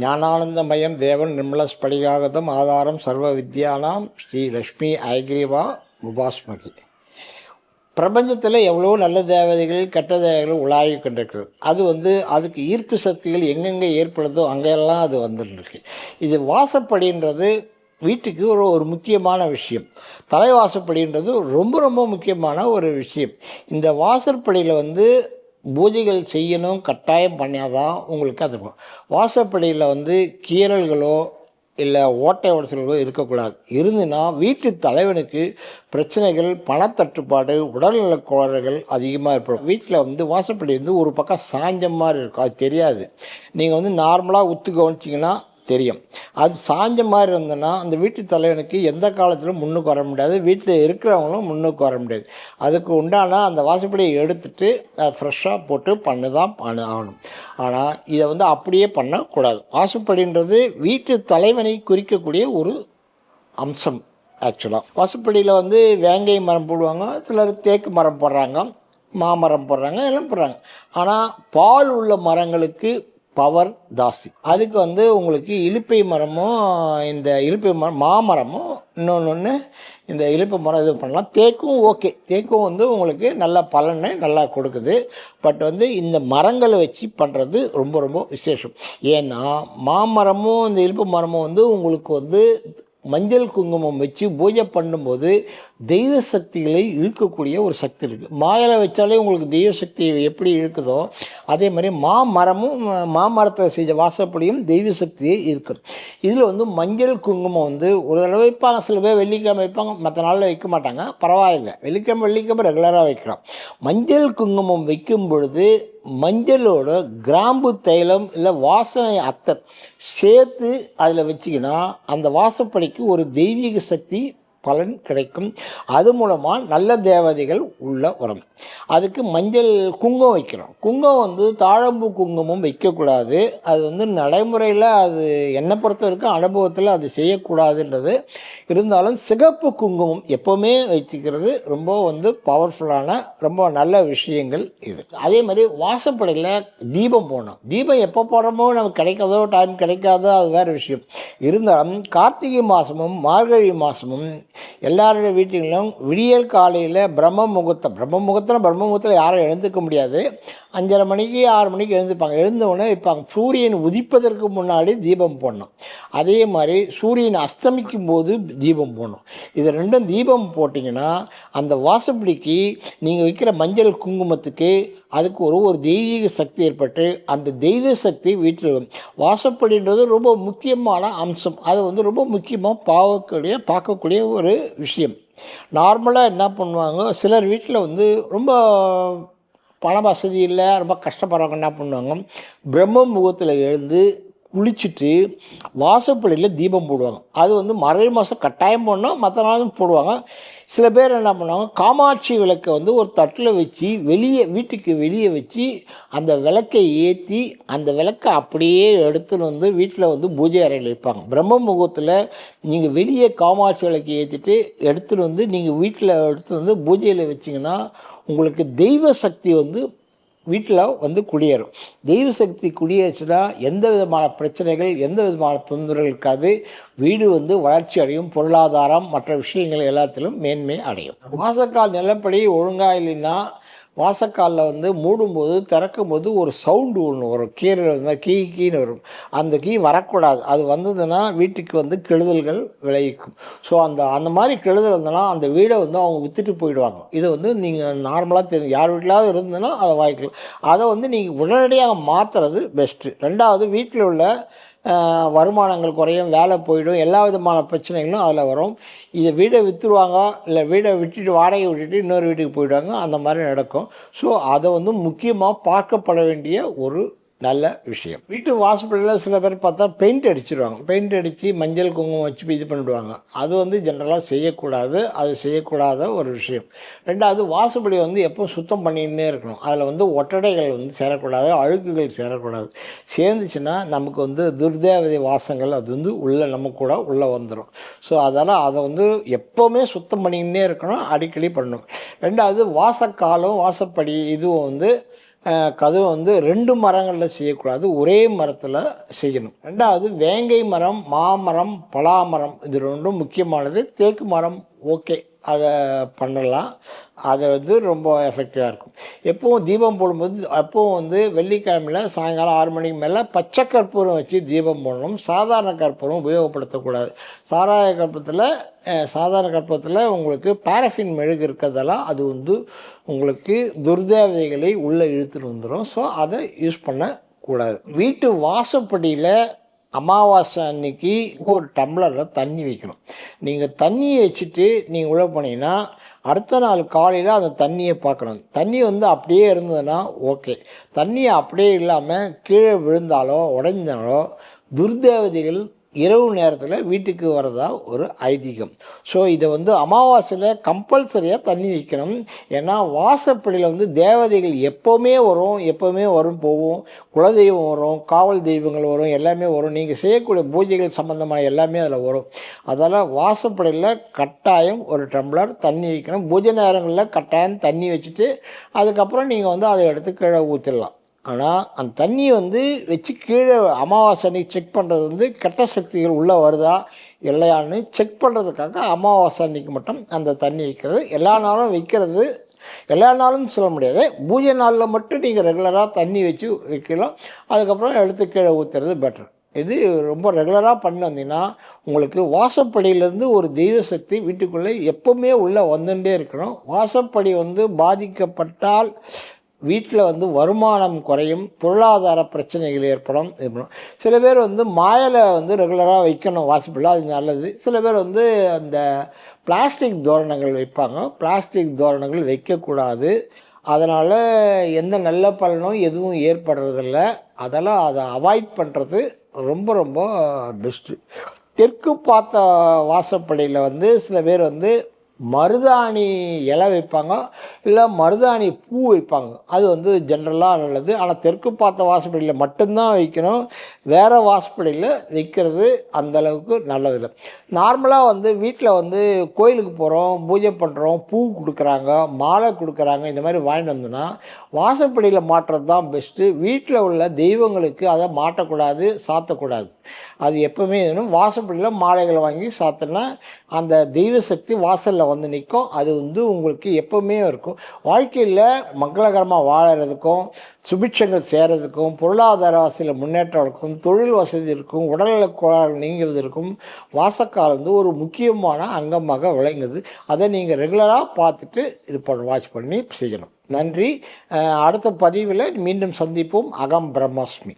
ஞானானந்தமயம் தேவன் நிர்மலஸ்படிகாகதம் ஆதாரம் சர்வ வித்யானாம் ஸ்ரீ லக்ஷ்மி ஐக்ரீவா உபாஸ்மகி பிரபஞ்சத்தில் எவ்வளோ நல்ல தேவதைகள் கெட்ட தேவதைகள் உலாவி கொண்டிருக்கிறது. அது வந்து அதுக்கு ஈர்ப்பு சக்திகள் எங்கெங்கே ஏற்படுதோ அங்கெல்லாம் அது வந்துருக்கு இது வாசப்படின்றது வீட்டுக்கு ஒரு ஒரு முக்கியமான விஷயம். தலைவாசப்படின்றது ரொம்ப ரொம்ப முக்கியமான ஒரு விஷயம். இந்த வாசற்படியில் வந்து பூஜைகள் செய்யணும் கட்டாயம் பண்ணாதான் உங்களுக்கு அது வாசப்படியில் வந்து கீறல்களோ இல்லை ஓட்டை உடச்சல்களோ இருக்கக்கூடாது. இருந்துன்னா வீட்டு தலைவனுக்கு பிரச்சனைகள் பணத்தட்டுப்பாடு உடல்நலக் கோளாறுகள் அதிகமாக ஏற்படும். வீட்டில் வந்து வாசப்படி வந்து ஒரு பக்கம் சாஞ்ச மாதிரி இருக்கும். அது தெரியாது. நீங்கள் வந்து நார்மலாக உத்து கவனிச்சிங்கன்னா தெரியும். அது சாஞ்ச மாதிரி இருந்ததுன்னா அந்த வீட்டு தலைவனுக்கு எந்த காலத்திலும் முன்னுக்கு வர முடியாது. வீட்டில் இருக்கிறவங்களும் முன்னுக்கு வர முடியாது. அதுக்கு உண்டான அந்த வாசப்படியை எடுத்துட்டு ஃப்ரெஷ்ஷாக போட்டு பண்ணு தான் பண்ண ஆகணும். ஆனால் இதை வந்து அப்படியே பண்ணக்கூடாது. வாசப்படின்றது வீட்டு தலைவனை குறிக்கக்கூடிய ஒரு அம்சம் ஆக்சுவலாக வாசப்படியில் வந்து வேங்கை மரம் போடுவாங்க சிலர் தேக்கு மரம் போடுறாங்க மாமரம் போடுறாங்க எல்லாம் போடுறாங்க. ஆனால் பால் உள்ள மரங்களுக்கு பவர் தாசி. அதுக்கு வந்து உங்களுக்கு இலுப்பை மரமும் இந்த இலுப்பை மரம் மாமரமும் இன்னொன்று ஒன்று இந்த இலுப்பை மரம் இது பண்ணலாம். தேக்கும் ஓகே. தேக்கும் வந்து உங்களுக்கு நல்ல பலனை நல்லா கொடுக்குது. பட் வந்து இந்த மரங்களை வச்சு பண்ணுறது ரொம்ப ரொம்ப விசேஷம். ஏன்னா மாமரமும் இந்த இலுப்பு மரமும் வந்து உங்களுக்கு வந்து மஞ்சள் குங்குமம் வச்சு பூஜை பண்ணும்போது தெய்வ சக்திகளை இழுக்கக்கூடிய ஒரு சக்தி இருக்குது மாயில வச்சாலே உங்களுக்கு தெய்வ சக்தி எப்படி இழுக்குதோ அதே மாதிரி மாமரமும் மாமரத்தை செஞ்ச வாசப்படியும் தெய்வ சக்தியை இருக்குது இதில் வந்து மஞ்சள் குங்குமம் வந்து ஒரு தடவை வைப்பாங்க சில பேர் வெள்ளிக்கிழமை வைப்பாங்க மற்ற நாளில் வைக்க மாட்டாங்க. பரவாயில்லை. வெள்ளிக்கிழமை வெள்ளிக்கிழமை ரெகுலராக வைக்கலாம். மஞ்சள் குங்குமம் வைக்கும் பொழுது மஞ்சளோட கிராம்பு தைலம் இல்லை வாசனை அத்தர் சேர்த்து அதில் வச்சிங்கன்னா அந்த வாசப்படிக்கு ஒரு தெய்வீக சக்தி பலன் கிடைக்கும். அது மூலமாக நல்ல தேவதைகள் உள்ள வரும். அதுக்கு மஞ்சள் குங்குமம் வைக்கிறோம். குங்கம் வந்து தாழம்பூ குங்குமம் வைக்கக்கூடாது. அது வந்து நடைமுறையில் அது என்னை பொறுத்த வரைக்கும் அனுபவத்தில் அது செய்யக்கூடாதுன்றது. இருந்தாலும் சிகப்பு குங்குமம் எப்போவுமே வைத்துக்கிறது ரொம்ப வந்து பவர்ஃபுல்லான ரொம்ப நல்ல விஷயங்கள் இது. அதே மாதிரி வாசப்படையில் தீபம் போடணும். தீபம் எப்போ போடுறோமோ நமக்கு கிடைக்காதோ டைம் கிடைக்காதோ அது வேறு விஷயம். இருந்தாலும் கார்த்திகை மாதமும் மார்கழி மாதமும் எல்லாருடைய வீட்டிலும் விடியல் காலையில் பிரம்ம முகூர்த்தம். பிரம்ம முகூர்த்தம் பிரம்ம முகூர்த்தத்தில் யாரும் எழுந்துக்க முடியாது. அஞ்சரை மணிக்கு ஆறு மணிக்கு எழுந்துப்பாங்க எழுந்தவுடனே இப்போ வைப்பாங்க. சூரியன் உதிப்பதற்கு முன்னாடி தீபம் போடணும். அதே மாதிரி சூரியன் அஸ்தமிக்கும் போது தீபம் போடணும். இது ரெண்டும் தீபம் போட்டிங்கன்னா அந்த வாசப்படிக்கு நீங்கள் வைக்கிற மஞ்சள் குங்குமத்துக்கு அதுக்கு ஒரு ஒரு தெய்வீக சக்தி ஏற்பட்டு அந்த தெய்வ சக்தி வீட்டில் வாசப்படின்றது ரொம்ப முக்கியமான அம்சம். அது வந்து ரொம்ப முக்கியமாக பார்க்கக்கூடிய பார்க்கக்கூடிய ஒரு விஷயம். நார்மலாக என்ன பண்ணுவாங்க? சிலர் வீட்டில் வந்து ரொம்ப பண வசதி இல்லை ரொம்ப கஷ்டப்படுறவங்க என்ன பண்ணுவாங்க? பிரம்ம முகத்தில் எழுந்து குளிச்சுட்டு வாசப்படியில் தீபம் போடுவாங்க. அது வந்து மறை மாதம் கட்டாயம் போடணும் மற்ற நாளும் போடுவாங்க. சில பேர் என்ன பண்ணுவாங்க காமாட்சி விளக்கை வந்து ஒரு தட்டில் வச்சு வெளியே வீட்டுக்கு வெளியே வச்சு அந்த விளக்கை ஏற்றி அந்த விளக்கை அப்படியே எடுத்துன்னு வந்து வீட்டில் வந்து பூஜை அறையில் வைப்பாங்க. பிரம்ம முகூர்த்தத்தில் நீங்கள் வெளியே காமாட்சி விளக்கை ஏற்றிட்டு எடுத்துகிட்டு வந்து நீங்கள் வீட்டில் எடுத்து வந்து பூஜையில் வச்சிங்கன்னா உங்களுக்கு தெய்வ சக்தி வந்து வீட்டில் வந்து குடியேறும். தெய்வ சக்தி குடியேறுச்சுன்னா எந்த விதமான பிரச்சனைகள் எந்த விதமான தொந்தரவுகள் இருக்காது. வீடு வந்து வளர்ச்சி அடையும் பொருளாதாரம் மற்ற விஷயங்கள் எல்லாத்திலும் மேன்மை அடையும். வாசக்கால் நிலப்படி ஒழுங்காக இல்லைன்னா வாசக்காலில் வந்து மூடும்போது திறக்கும்போது ஒரு சவுண்டு ஒன்று வரும். கீரை வந்து கீ கீன்னு வரும். அந்த கீ வரக்கூடாது. அது வந்ததுன்னா வீட்டுக்கு வந்து கெடுதல்கள் விளைவிக்கும். ஸோ அந்த அந்த மாதிரி கெடுதல் இருந்ததுன்னா அந்த வீடை வந்து அவங்க விற்றுட்டு போயிடுவாங்க. இதை வந்து நீங்கள் நார்மலாக தெரியும் யார் வீட்டிலாவது இருந்ததுன்னா அதை வாய்க்கலாம் அதை வந்து நீங்கள் உடனடியாக மாற்றுறது பெஸ்ட்டு ரெண்டாவது வீட்டில் உள்ள வருமானங்கள் குறையும் வேலை போயிடும் எல்லா விதமான பிரச்சனைகளும் அதில் வரும். இதை வீடை விற்றுருவாங்க இல்லை வீடை விட்டுட்டு வாடகை விட்டுட்டு இன்னொரு வீட்டுக்கு போயிடுவாங்க அந்த மாதிரி நடக்கும். ஸோ அதை வந்து முக்கியமாக பார்க்கப்பட வேண்டிய ஒரு நல்ல விஷயம். வீட்டு வாசப்படியில் சில பேர் பார்த்தா பெயிண்ட் அடிச்சிருவாங்க. பெயிண்ட் அடித்து மஞ்சள் குங்குமம் வச்சு இது பண்ணிடுவாங்க. அது வந்து ஜென்ரலாக செய்யக்கூடாது. அது செய்யக்கூடாத ஒரு விஷயம். ரெண்டாவது வாசப்படி வந்து எப்போ சுத்தம் பண்ணின்னே இருக்கணும். அதில் வந்து ஒட்டடைகள் வந்து சேரக்கூடாது அழுக்குகள் சேரக்கூடாது. சேர்ந்துச்சுன்னா நமக்கு வந்து துர்தேவதை வாசங்கள் அது வந்து உள்ளே நம்ம கூட உள்ளே வந்துடும் ஸோ அதனால் அதை வந்து எப்போவுமே சுத்தம் பண்ணிக்கின்னே இருக்கணும் அடிக்கடி பண்ணணும். ரெண்டாவது வாசக்காலம் வாசப்படி இதுவும் வந்து கதவு வந்து ரெண்டு மரங்களில் செய்யக்கூடாது. ஒரே மரத்தில் செய்யணும். ரெண்டாவது வேங்கை மரம் மாமரம் பலாமரம் இது ரெண்டும் முக்கியமானது. தேக்கு மரம் ஓகே. அதை பண்ணலாம். அது வந்து ரொம்ப எஃபெக்டிவாக இருக்கும். எப்போவும் தீபம் போடும்போது அப்போவும் வந்து வெள்ளிக்கிழமையில் சாயங்காலம் ஆறு மணிக்கு மேலே பச்சை கற்பூரம் வச்சு தீபம் போடணும். சாதாரண கற்பூரம் உபயோகப்படுத்தக்கூடாது. சாராய கற்பத்தில் சாதாரண கற்பூரத்தில் உங்களுக்கு பாரஃபின் மெழுகு இருக்கிறதெல்லாம் அது வந்து உங்களுக்கு துர்தேவதைகளை உள்ளே இழுத்துட்டு வந்துடும் ஸோ அதை யூஸ் பண்ணக்கூடாது. வீட்டு வாசப்படியில் அமாவாசை அன்னைக்கு ஒரு டம்ளரில் தண்ணி வைக்கணும். நீங்கள் தண்ணியை வச்சுட்டு நீங்கள் உழவு பண்ணிங்கன்னா அடுத்த நாள் காலையில் அந்த தண்ணியை பார்க்கணும். தண்ணி வந்து அப்படியே இருந்ததுன்னா ஓகே தண்ணி அப்படியே இல்லாமல் கீழே விழுந்தாலோ உடைந்தாலோ துர்தேவதைகள் இரவு நேரத்தில் வீட்டுக்கு வரதா ஒரு ஐதீகம். ஸோ இதை வந்து அமாவாசையில் கம்பல்சரியாக தண்ணி வைக்கணும். ஏன்னா வாசப்படியில் வந்து தேவதைகள் எப்போவுமே வரும் எப்போவுமே வரும் போகும் குலதெய்வம் வரும் காவல் தெய்வங்கள் வரும் எல்லாமே வரும். நீங்கள் செய்யக்கூடிய பூஜைகள் சம்மந்தமான எல்லாமே அதில் வரும். அதனால் வாசப்படியில் கட்டாயம் ஒரு டம்ளர் தண்ணி வைக்கணும். பூஜை நேரங்களில் கட்டாயம் தண்ணி வச்சுட்டு அதுக்கப்புறம் நீங்கள் வந்து அதை எடுத்து கீழே ஊற்றிடலாம் ஆனால் அந்த தண்ணியை வந்து வச்சு கீழே அமாவாசை அன்னைக்கு செக் பண்ணுறது வந்து கெட்ட சக்திகள் உள்ளே வருதா இல்லையான்னு செக் பண்ணுறதுக்காக அமாவாசை அன்னைக்கு மட்டும் அந்த தண்ணி வைக்கிறது. எல்லா நாளும் வைக்கிறது எல்லா நாளும் சொல்ல முடியாது. பூஜை நாளில் மட்டும் நீங்கள் ரெகுலராக தண்ணி வச்சு வைக்கலாம். அதுக்கப்புறம் எடுத்து கீழே ஊற்றுறது பெட்டர் இது ரொம்ப ரெகுலராக பண்ணி வந்தீங்கன்னா உங்களுக்கு வாசப்படியிலேருந்து ஒரு தெய்வ சக்தி வீட்டுக்குள்ளே எப்போவுமே உள்ளே வந்துட்டே இருக்கணும். வாசப்படி வந்து பாதிக்கப்பட்டால் வீட்டில் வந்து வருமானம் குறையும் பொருளாதார பிரச்சனைகள் ஏற்படும் ஏற்படும் சில பேர் வந்து மாயலை வந்து ரெகுலராக வைக்கணும் வாசிப்பில் அது நல்லது. சில பேர் வந்து அந்த பிளாஸ்டிக் தோரணங்கள் வைப்பாங்க. பிளாஸ்டிக் தோரணங்கள் வைக்கக்கூடாது. அதனால் எந்த நல்ல பலனும் எதுவும் ஏற்படுறதில்ல. அதெல்லாம் அதை அவாய்ட் பண்ணுறது ரொம்ப ரொம்ப பெஸ்ட்டு தெற்கு பார்த்த வாசப்படியில் வந்து சில பேர் வந்து மருதாணி இலை வைப்பாங்க இல்லை மருதாணி பூ வைப்பாங்க. அது வந்து ஜென்ரலாக நல்லது. ஆனால் தெற்கு பார்த்த வாசப்படியில் மட்டும்தான் வைக்கணும். வேறு வாசப்படியில் வைக்கிறது அந்தளவுக்கு நல்லது நல்லதில்லை நார்மலாக வந்து வீட்டில் வந்து கோயிலுக்கு போகிறோம் பூஜை பண்ணுறோம் பூ கொடுக்குறாங்க மாலை கொடுக்குறாங்க இந்த மாதிரி வாங்கிட்டு வந்தோன்னா வாசப்படியில் மாட்டுறது தான் பெஸ்ட்டு வீட்டில் உள்ள தெய்வங்களுக்கு அதை மாட்டக்கூடாது சாத்தக்கூடாது. அது எப்போவுமே வேணும். வாசப்படியில் மாலைகளை வாங்கி சாத்தினா அந்த தெய்வ சக்தி வாசலில் வந்து நிற்கும் அது வந்து உங்களுக்கு எப்போவுமே இருக்கும். வாழ்க்கையில் மங்களகரமாக வாழறதுக்கும் சுபிட்சங்கள் சேரதுக்கும் பொருளாதார வசதியில் முன்னேற்றம் இருக்கும் தொழில் வசதி இருக்கும் உடல்நலக் கோளாறுகள் நீங்குவதற்கும் வாசக்கால் வந்து ஒரு முக்கியமான அங்கமாக விளங்குது. அதை நீங்கள் ரெகுலராக பார்த்துட்டு இது பண்ண வாட்ச் பண்ணி செய்யணும். நன்றி. அடுத்த பதிவில் மீண்டும் சந்திப்போம். அகம் பிரம்மாஸ்மி.